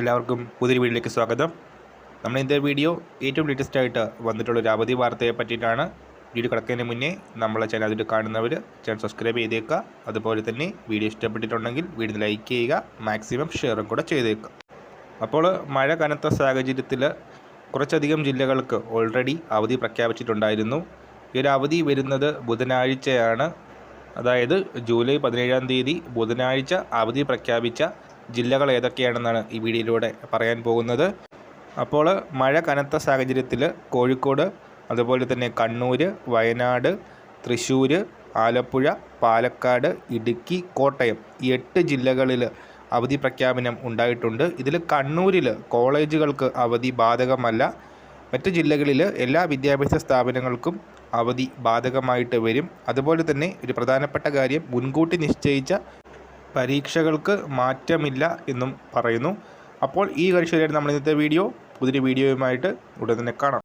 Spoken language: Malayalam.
എല്ലാവർക്കും പുതിയൊരു വീഡിയോയിലേക്ക് സ്വാഗതം. നമ്മൾ ഇന്നത്തെ വീഡിയോ ഏറ്റവും ലേറ്റസ്റ്റ് ആയിട്ട് വന്നിട്ടുള്ള ഒരു അവധി വാർത്തയെ പറ്റിയിട്ടാണ്. വീഡിയോ കിടക്കുന്നതിന് മുന്നേ നമ്മളെ ചാനൽ അതിൽ കാണുന്നവർ ചാനൽ സബ്സ്ക്രൈബ് ചെയ്തേക്കുക. അതുപോലെ തന്നെ വീഡിയോ ഇഷ്ടപ്പെട്ടിട്ടുണ്ടെങ്കിൽ വീഡിയോ ലൈക്ക് ചെയ്യുക മാക്സിമം ഷെയറും കൂടെ ചെയ്തേക്കുക. അപ്പോൾ മഴ കനത്ത സാഹചര്യത്തിൽ കുറച്ചധികം ജില്ലകൾക്ക് ഓൾറെഡി അവധി പ്രഖ്യാപിച്ചിട്ടുണ്ടായിരുന്നു. ഈ ഒരു അവധി വരുന്നത് ബുധനാഴ്ചയാണ്. അതായത് ജൂലൈ പതിനേഴാം തീയതി ബുധനാഴ്ച അവധി പ്രഖ്യാപിച്ച ജില്ലകൾ ഏതൊക്കെയാണെന്നാണ് ഈ വീഡിയോയിലൂടെ പറയാൻ പോകുന്നത്. അപ്പോൾ മഴ കനത്ത സാഹചര്യത്തിൽ കോഴിക്കോട് അതുപോലെ തന്നെ കണ്ണൂർ വയനാട് തൃശ്ശൂർ ആലപ്പുഴ പാലക്കാട് ഇടുക്കി കോട്ടയം ഈ എട്ട് ജില്ലകളിൽ അവധി പ്രഖ്യാപനം ഉണ്ടായിട്ടുണ്ട്. ഇതിൽ കണ്ണൂരിൽ കോളേജുകൾക്ക് അവധി ബാധകമല്ല. മറ്റ് ജില്ലകളിൽ എല്ലാ വിദ്യാഭ്യാസ സ്ഥാപനങ്ങൾക്കും അവധി ബാധകമായിട്ട് വരും. അതുപോലെ തന്നെ ഒരു പ്രധാനപ്പെട്ട കാര്യം മുൻകൂട്ടി നിശ്ചയിച്ച പരീക്ഷകൾക്ക് മാറ്റമില്ല എന്നും പറയുന്നു. അപ്പോൾ ഈ കാര്യം നമ്മൾ ഇന്നത്തെ വീഡിയോ പുതിയ വീഡിയോയുമായിട്ട് ഉടൻ തന്നെ കാണാം.